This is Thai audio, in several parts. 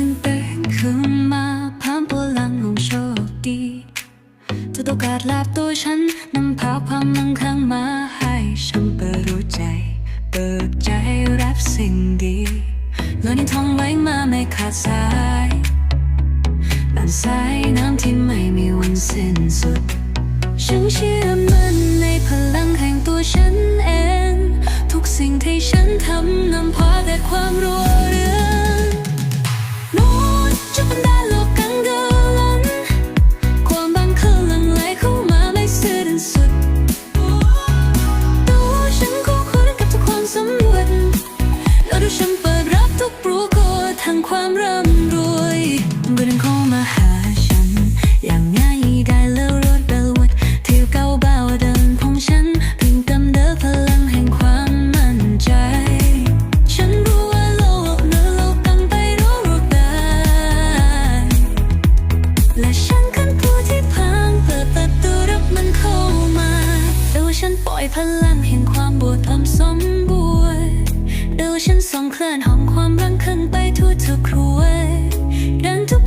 ฉันตื่นขึ้นมาพามพลังของโชคดีจะตกาดลาบตัวฉันนำพาความมั่งคั่งมาให้ฉันเปิดรู้ใจ เปิดใจรับสิ่งดีเงินทองไว้มาไม่ขาดสายบานสายน้ำที่ไม่มีวันสิ้นสุดฉันเชื่อำรวยเดินเข้ามาหาฉัน อย่างง่ายได้แล้วรถเบลวดเที่ยวเก้าเบาเดินของฉันเพียงกำเดิพลังแห่งความมั่นใจ ฉันรู้ว่าโลกเหนือโลกตั้งไปรู้รู้ได้ และฉันคือผู้ที่พังเปิดประตูรับมันเข้ามาดูฉันปล่อยพลังแห่งความบวชความสมบูรณ์ดูฉันส่องเคลื่อนห้องความรังขึ้นไปทั่วทุกครัว ดัง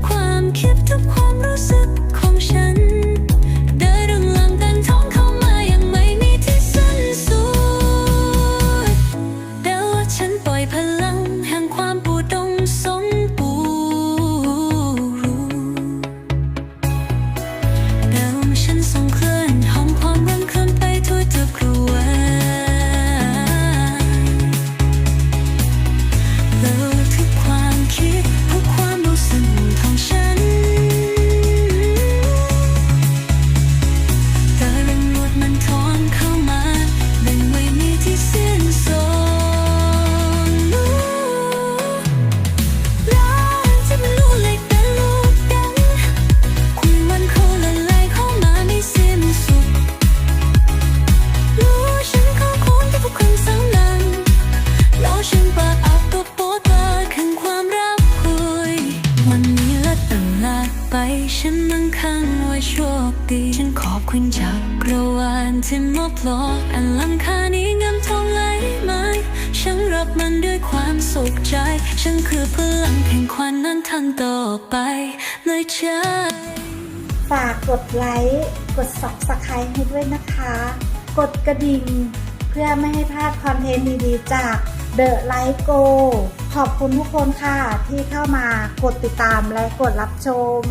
ไป ฉันมั่งคั่งว่าโชคดี ฉันขอบคุณจากกรวาลที่มอบโลอกอันล้ำค่านี้เงินทองไหลมฉันรับมันด้วยความสุขใจ ฉันคือพลังแห่งควันนั้นทันต่อไปเลยใจฝากกดไลค์กด subscribe ให้ด้วยนะคะ กดกระดิ่ง เพื่อไม่ให้พลาดคอนเทนต์ดีๆจาก The Life Go ขอบคุณทุกคนค่ะที่เข้ามากดติดตามและกดรับชม